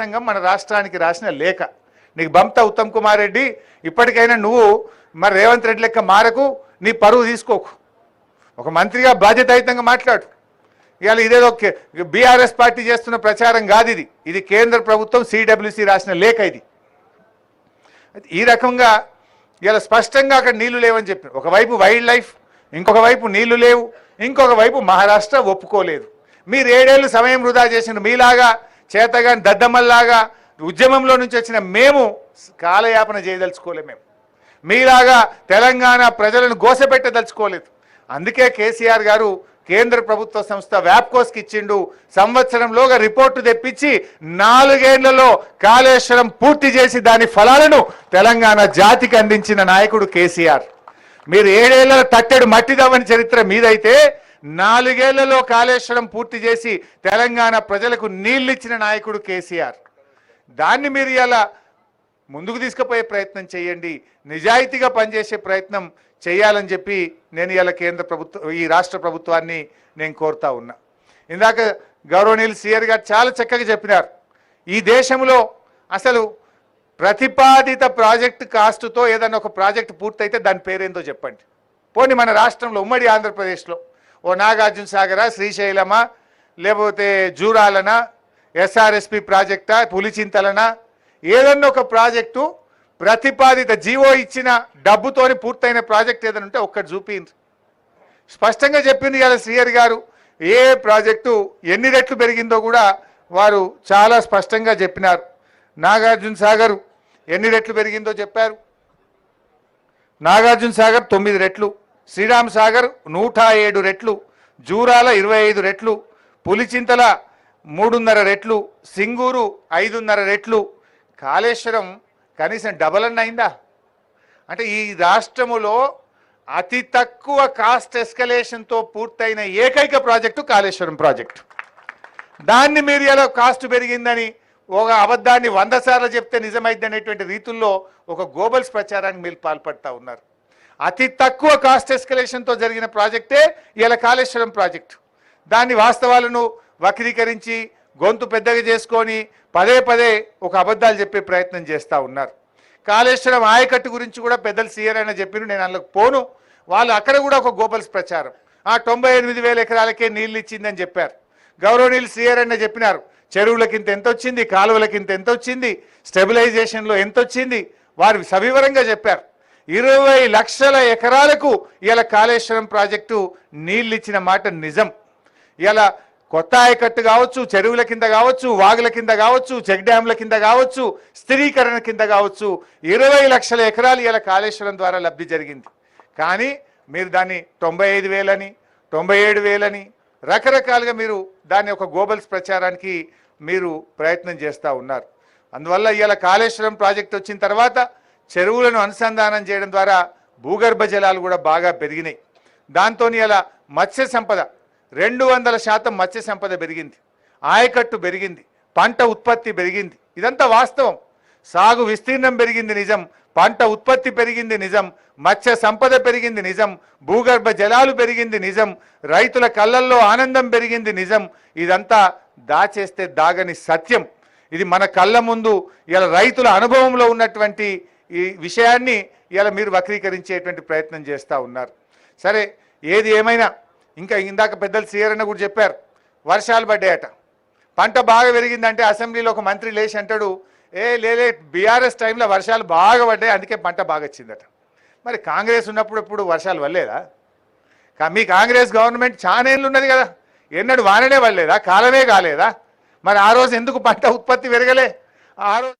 సంఘం మన రాష్ట్రానికి రాసిన లేఖ. నీకు బంప్త ఉత్తమ్ కుమార్ రెడ్డి ఇప్పటికైనా నువ్వు మరి రేవంత్ రెడ్డి లెక్క మారకు నీ పరువు తీసుకోకు. ఒక మంత్రిగా బాధ్యతాయుతంగా మాట్లాడు. ఇవాళ ఇదేదో బీఆర్ఎస్ పార్టీ చేస్తున్న ప్రచారం కాదు ఇది. ఇది కేంద్ర ప్రభుత్వం సిడబ్ల్యూసి రాసిన లేఖ ఇది. ఈ రకంగా ఇలా స్పష్టంగా అక్కడ నీళ్ళు లేవని చెప్పారు. ఒకవైపు వైల్డ్ లైఫ్ ఇంకొక వైపు నీళ్ళు లేవు ఇంకొక వైపు మహారాష్ట్ర ఒప్పుకోలేదు. మీరు ఏడేళ్ళు సమయం వృధా చేసిన మీలాగా చేతగాని దద్దమ్మల్లాగా ఉద్యమంలో నుంచి వచ్చిన మేము కాలయాపన చేయదలుచుకోలేము మేము. మీలాగా తెలంగాణ ప్రజలను గోసపెట్టదలుచుకోలేదు. అందుకే కేసీఆర్ గారు కేంద్ర ప్రభుత్వ సంస్థ వ్యాప్కోస్కి ఇచ్చిండు. సంవత్సరంలోగా రిపోర్టు తెప్పించి నాలుగేళ్ళలో కాళేశ్వరం పూర్తి చేసి దాని ఫలాలను తెలంగాణ జాతికి అందించిన నాయకుడు కేసీఆర్. మీరు ఏడేళ్ళ తట్టెడు మట్టిదవని చరిత్ర మీదైతే నాలుగేళ్ళలో కాళేశ్వరం పూర్తి చేసి తెలంగాణ ప్రజలకు నీళ్ళిచ్చిన నాయకుడు కేసీఆర్. దాన్ని మీరు ఇలా ముందుకు తీసుకుపోయే ప్రయత్నం చేయండి నిజాయితీగా పనిచేసే ప్రయత్నం చేయాలని చెప్పి నేను ఇలా కేంద్ర ప్రభుత్వం ఈ రాష్ట్ర ప్రభుత్వాన్ని నేను కోరుతా ఉన్నా. ఇందాక గౌరవనీయులు సీఆర్ గారు చాలా చక్కగా చెప్పినారు. ఈ దేశంలో అసలు ప్రతిపాదిత ప్రాజెక్ట్ కాస్ట్తో ఏదైనా ఒక ప్రాజెక్ట్ పూర్తయితే దాని పేరేందో చెప్పండి. పోనీ మన రాష్ట్రంలో ఉమ్మడి ఆంధ్రప్రదేశ్లో ఓ నాగార్జున సాగరా శ్రీశైలమా లేకపోతే జూరాలనా ఎస్ఆర్ఎస్పి ప్రాజెక్టా పులిచింతలనా? ఏదన్నా ఒక ప్రాజెక్టు ప్రతిపాదిత జీవో ఇచ్చిన డబ్బుతోని పూర్తయిన ప్రాజెక్ట్ ఏదైనా ఉంటే ఒక్కటి చూపింది స్పష్టంగా చెప్పింది కదా శ్రీహరి గారు ఏ ప్రాజెక్టు ఎన్ని రెట్లు పెరిగిందో కూడా వారు చాలా స్పష్టంగా చెప్పినారు. నాగార్జున సాగర్ ఎన్ని రెట్లు పెరిగిందో చెప్పారు. నాగార్జున సాగర్ తొమ్మిది రెట్లు. శ్రీరామ్ సాగర్ నూట ఏడు రెట్లు జూరాల ఇరవై ఐదు రెట్లు పులిచింతల మూడున్నర రెట్లు సింగూరు ఐదున్నర రెట్లు. కాళేశ్వరం కనీసం డబల్ అన్న అయిందా? అంటే ఈ రాష్ట్రములో అతి తక్కువ కాస్ట్ ఎస్కలేషన్తో పూర్తయిన ఏకైక ప్రాజెక్టు కాళేశ్వరం ప్రాజెక్టు. దాన్ని మీరు ఎలా కాస్ట్ పెరిగిందని ఒక అబద్ధాన్ని వంద సార్లు చెప్తే నిజమైంది అనేటువంటి రీతుల్లో ఒక గోబల్స్ ప్రచారానికి మీరు పాల్పడతా ఉన్నారు. అతి తక్కువ కాస్ట్ ఎస్కలేషన్తో జరిగిన ప్రాజెక్టే ఇలా కాళేశ్వరం ప్రాజెక్టు. దాన్ని వాస్తవాలను వక్రీకరించి గొంతు పెద్దగా చేసుకొని పదే పదే ఒక అబద్ధాలు చెప్పే ప్రయత్నం చేస్తూ ఉన్నారు. కాళేశ్వరం ఆయకట్టు గురించి కూడా పెద్దలు సీఆర్ అని చెప్పిన నేను అందులోకి పోను. వాళ్ళు అక్కడ కూడా ఒక గోపల్స్ ప్రచారం. ఆ తొంభై ఎనిమిది వేల ఎకరాలకే నీళ్ళు ఇచ్చిందని చెప్పారు. గౌరవనీయులు సీఆర్ అన్న చెప్పినారు. చెరువులకింత ఎంత వచ్చింది కాలువలకింత ఎంత వచ్చింది స్టెబిలైజేషన్లో ఎంత వచ్చింది వారు సవివరంగా చెప్పారు. ఇరవై లక్షల ఎకరాలకు ఇలా కాళేశ్వరం ప్రాజెక్టు నీళ్ళు ఇచ్చిన మాట నిజం. ఇలా కొత్త ఆయకట్టు కావచ్చు చెరువుల కింద కావచ్చు వాగుల కింద కావచ్చు చెక్ డ్యాంల కింద కావచ్చు స్థిరీకరణ కింద కావచ్చు ఇరవై లక్షల ఎకరాలు ఇలా కాళేశ్వరం ద్వారా లబ్ధి జరిగింది. కానీ మీరు దాన్ని తొంభై ఐదు వేలని తొంభై ఏడు వేలని రకరకాలుగా మీరు దాన్ని ఒక గోబల్స్ ప్రచారానికి మీరు ప్రయత్నం చేస్తూ ఉన్నారు. అందువల్ల ఇలా కాళేశ్వరం ప్రాజెక్ట్ వచ్చిన తర్వాత చెరువులను అనుసంధానం చేయడం ద్వారా భూగర్భ జలాలు కూడా బాగా పెరిగినాయి. దాంతో ఇలా మత్స్య సంపద రెండు వందల శాతం మత్స్య సంపద పెరిగింది. ఆయకట్టు పెరిగింది పంట ఉత్పత్తి పెరిగింది. ఇదంతా వాస్తవం. సాగు విస్తీర్ణం పెరిగింది నిజం పంట ఉత్పత్తి పెరిగింది నిజం మత్స్య సంపద పెరిగింది నిజం భూగర్భ జలాలు పెరిగింది నిజం రైతుల కళ్ళల్లో ఆనందం పెరిగింది నిజం. ఇదంతా దాచేస్తే దాగని సత్యం. ఇది మన కళ్ళ ముందు ఇలా రైతుల అనుభవంలో ఉన్నటువంటి ఈ విషయాన్ని ఇలా మీరు వక్రీకరించేటువంటి ప్రయత్నం చేస్తూ ఉన్నారు. సరే ఏది ఏమైనా ఇంకా ఇందాక పెద్దలు సీఆర్ఎన్న కూడా చెప్పారు వర్షాలు పడ్డాయట. పంట బాగా పెరిగిందంటే అసెంబ్లీలో ఒక మంత్రి లేచి అంటాడు ఏ లేలే బీఆర్ఎస్ టైంలో వర్షాలు బాగా పడ్డాయి అందుకే పంట బాగా వచ్చిందట. మరి కాంగ్రెస్ ఉన్నప్పుడు ఎప్పుడు వర్షాలు వల్లేదా కా- మీ కాంగ్రెస్ గవర్నమెంట్ చాలా ఏళ్ళు ఉన్నది కదా ఎన్నడు వాననే పడలేదా కాలమే కాలేదా? మరి ఆ రోజు ఎందుకు పంట ఉత్పత్తి పెరగలే? ఆ రోజు